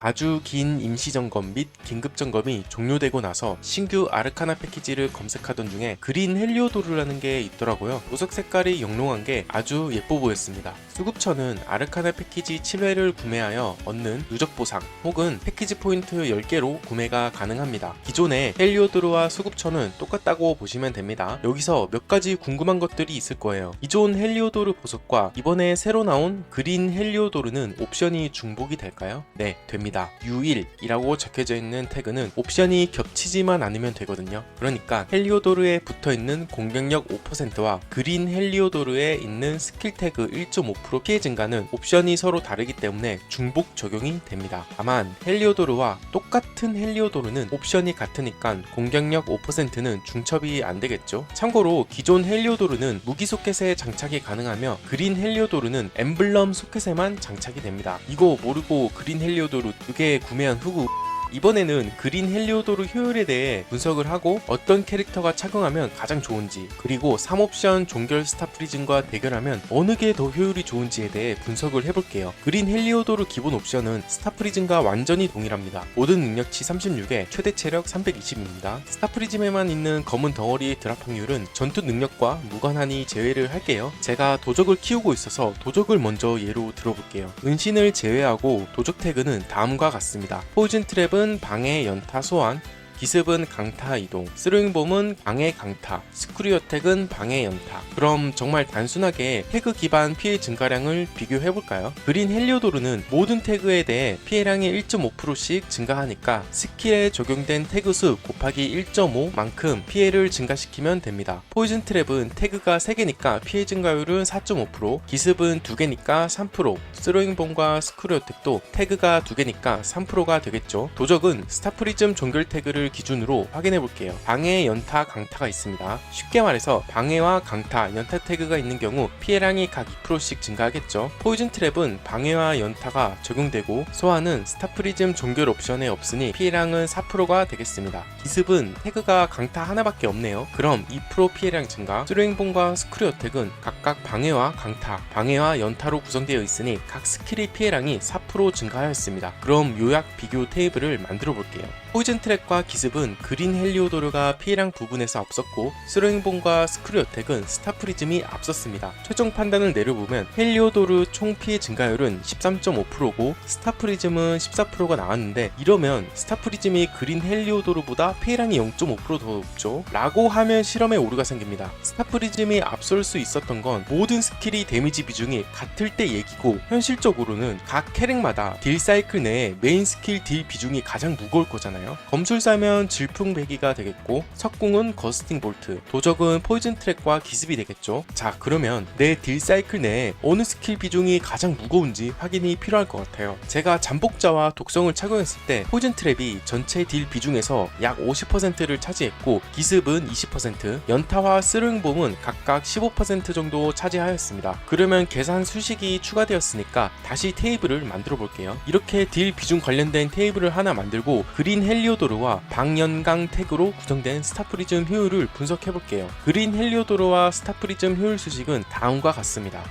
아주 긴 임시점검 및 긴급점검이 종료되고 나서 신규 아르카나 패키지를 검색하던 중에 그린 헬리오도르라는 게 있더라고요. 보석 색깔이 영롱한 게 아주 예뻐 보였습니다. 수급처는 아르카나 패키지 7회를 구매하여 얻는 누적 보상 혹은 패키지 포인트 10개로 구매가 가능합니다. 기존의 헬리오도르와 수급처는 똑같다고 보시면 됩니다. 여기서 몇 가지 궁금한 것들이 있을 거예요. 기존 헬리오도르 보석과 이번에 새로 나온 그린 헬리오도르는 옵션이 중복이 될까요? 네, 됩니다. U1이라고 적혀져 있는 태그는 옵션이 겹치지만 않으면 되거든요. 그러니까 헬리오도르에 붙어 있는 공격력 5%와 그린 헬리오도르에 있는 스킬 태그 1.5% 피해 증가는 옵션이 서로 다르기 때문에 중복 적용이 됩니다. 다만 헬리오도르와 똑같은 헬리오도르는 옵션이 같으니까 공격력 5%는 중첩이 안 되겠죠. 참고로 기존 헬리오도르는 무기 소켓에 장착이 가능하며 그린 헬리오도르는 엠블럼 소켓에만 장착이 됩니다. 이거 모르고 그린 헬리오도르 두 개 구매한 후구 이번에는 그린 헬리오도르 효율에 대해 분석을 하고 어떤 캐릭터가 착용하면 가장 좋은지 그리고 3옵션 종결 스타 프리즘과 대결하면 어느 게 더 효율이 좋은지에 대해 분석을 해볼게요. 그린 헬리오도르 기본 옵션은 스타 프리즘과 완전히 동일합니다. 모든 능력치 36에 최대 체력 320입니다. 스타 프리즘에만 있는 검은 덩어리의 드랍 확률은 전투 능력과 무관하니 제외를 할게요. 제가 도적을 키우고 있어서 도적을 먼저 예로 들어볼게요. 은신을 제외하고 도적 태그는 다음과 같습니다. 포이즌 트랩은 방해 연타 소환, 기습은 강타 이동, 스루잉봄은 방해 강타, 스크류 어택은 방해 연타. 그럼 정말 단순하게 태그 기반 피해 증가량을 비교해볼까요? 그린 헬리오도르는 모든 태그에 대해 피해량이 1.5%씩 증가하니까 스킬에 적용된 태그 수 곱하기 1.5만큼 피해를 증가시키면 됩니다. 포이즌 트랩은 태그가 3개니까 피해 증가율은 4.5%, 기습은 2개니까 3%, 스로잉봄과 스크류 어택도 태그가 2개니까 3%가 되겠죠. 도적은 스타프리즘 종결 태그를 기준으로 확인해 볼게요. 방해, 연타, 강타가 있습니다. 쉽게 말해서 방해와 강타, 연타 태그가 있는 경우 피해량이 각 2%씩 증가하겠죠. 포이즌 트랩은 방해와 연타가 적용되고 소환은 스타프리즘 종결 옵션에 없으니 피해량은 4%가 되겠습니다. 기습은 태그가 강타 하나밖에 없네요. 그럼 2% 피해량 증가, 스루잉본과 스크류 어택은 각각 방해와 강타, 방해와 연타로 구성되어 있으니 각 스킬의 피해량이 4% 증가하였습니다. 그럼 요약 비교 테이블을 만들어 볼게요. 포이즌 트랙과 기습은 그린 헬리오도르가 피해량 부분에서 앞섰고 스로잉본과 스크류 어택은 스타 프리즘이 앞섰습니다. 최종 판단을 내려보면 헬리오도르 총 피해 증가율은 13.5%고 스타 프리즘은 14%가 나왔는데 이러면 스타 프리즘이 그린 헬리오도르보다 피해량이 0.5%더 높죠? 라고 하면 실험에 오류가 생깁니다. 스타 프리즘이 앞설 수 있었던 건 모든 스킬이 데미지 비중이 같을 때 얘기고 현실적으로는 각 캐릭마다 딜 사이클 내에 메인 스킬 딜 비중이 가장 무거울 거잖아요. 검술사면 질풍배기가 되겠고 석궁은 거스팅 볼트, 도적은 포이즌 트랙과 기습이 되겠죠. 자 그러면 내 딜 사이클 내에 어느 스킬 비중이 가장 무거운지 확인이 필요할 것 같아요. 제가 잠복자와 독성을 착용했을 때 포이즌 트랩이 전체 딜 비중에서 약 50%를 차지했고 기습은 20%, 연타와 스릉봄은 각각 15% 정도 차지하였습니다. 그러면 계산 수식이 추가되었으니까 다시 테이블을 만들어 볼게요. 이렇게 딜 비중 관련된 테이블을 하나 만들고 그린 헬리오도르와 방연강 태그로 구성된 스타프리즘 효율을 분석해 볼게요. 그린 헬리오도르와 스타프리즘 효율 수식은 다음과 같습니다.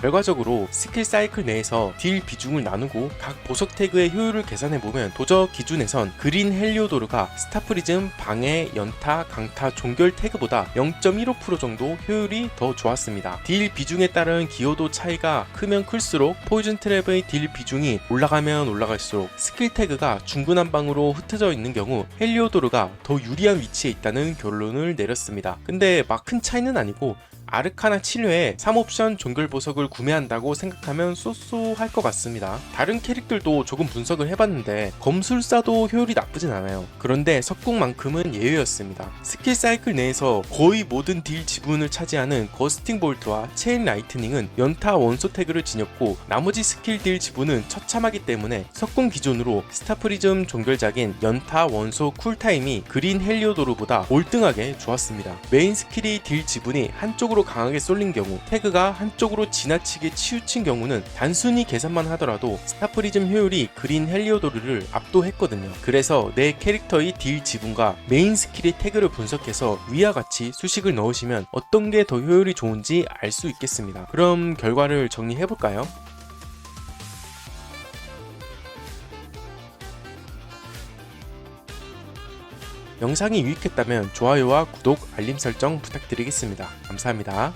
결과적으로 스킬 사이클 내에서 딜 비중을 나누고 각 보석 태그의 효율을 계산해보면 도적 기준에선 그린 헬리오도르가 스타프리즘, 방해, 연타, 강타, 종결 태그보다 0.15% 정도 효율이 더 좋았습니다. 딜 비중에 따른 기여도 차이가 크면 클수록 포이즌 트랩의 딜 비중이 올라가면 올라갈수록 스킬 태그가 중구난방으로 흩어져 있는 경우 헬리오도르가 더 유리한 위치에 있다는 결론을 내렸습니다. 근데 막 큰 차이는 아니고 아르카나 7회에 3옵션 종결 보석을 구매한다고 생각하면 쏘쏘할 것 같습니다. 다른 캐릭들도 조금 분석을 해봤는데 검술사도 효율이 나쁘진 않아요. 그런데 석궁만큼은 예외였습니다. 스킬 사이클 내에서 거의 모든 딜 지분을 차지하는 거스팅 볼트와 체인 라이트닝은 연타 원소 태그를 지녔고 나머지 스킬 딜 지분은 처참하기 때문에 석궁 기존으로 스타프리즘 종결작인 연타 원소 쿨타임이 그린 헬리오도르보다 월등하게 좋았습니다. 메인 스킬이 딜 지분이 한쪽으로 한쪽으로 강하게 쏠린 경우 태그가 한쪽으로 지나치게 치우친 경우는 단순히 계산만 하더라도 스타프리즘 효율이 그린 헬리오도르를 압도했거든요. 그래서 내 캐릭터의 딜 지분과 메인 스킬의 태그를 분석해서 위와 같이 수식을 넣으시면 어떤 게 더 효율이 좋은지 알 수 있겠습니다. 그럼 결과를 정리해볼까요? 영상이 유익했다면 좋아요와 구독, 알림 설정 부탁드리겠습니다. 감사합니다.